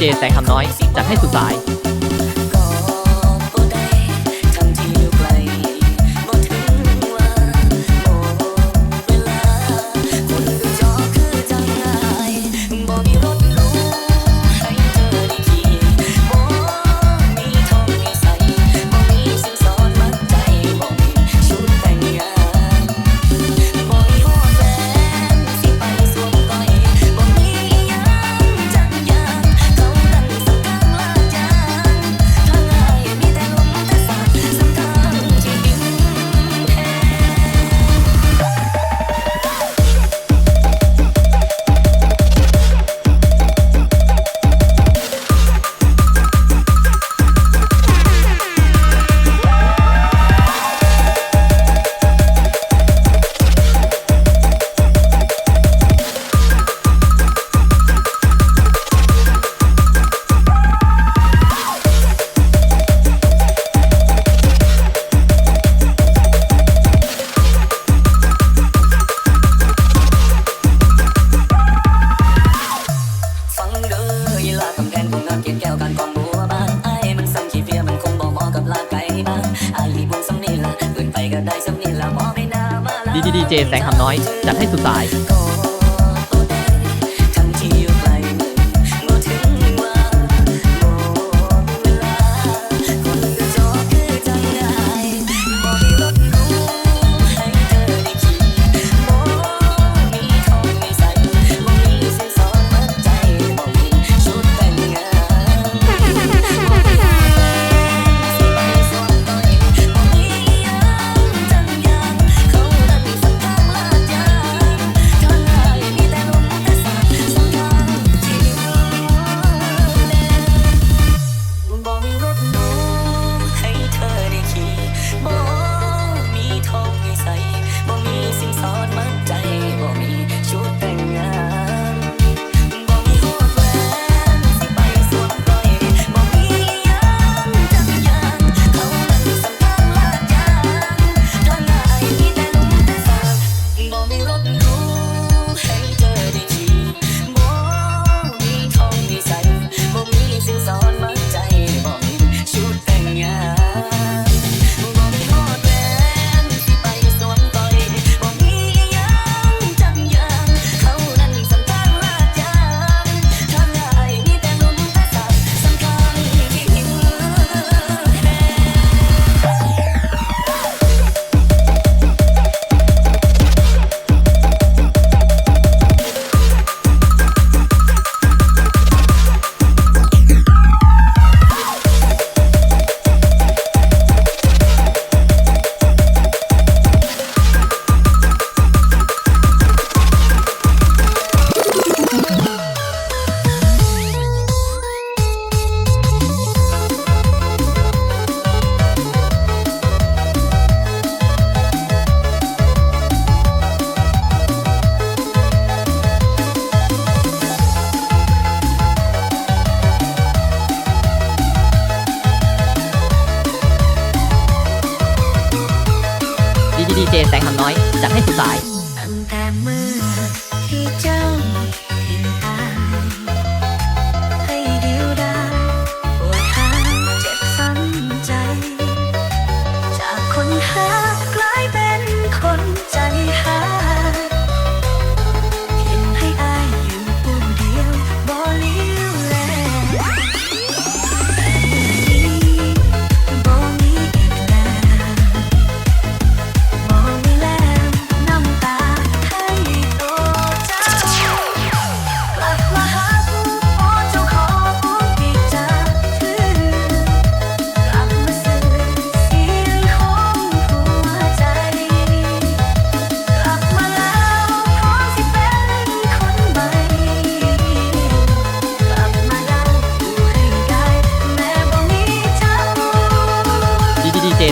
จแสงคำน้อย จัดให้สุดสาย ดีดีดีเจแสงคำน้อย จัดให้สุดสาย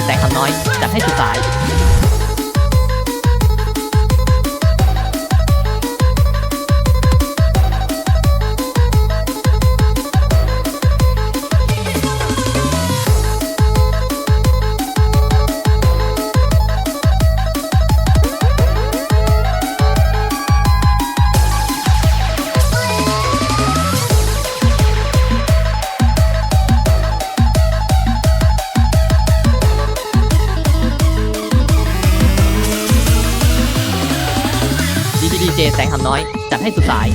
แต่คำน้อยจัดให้สุดสาย ให้สุดสาย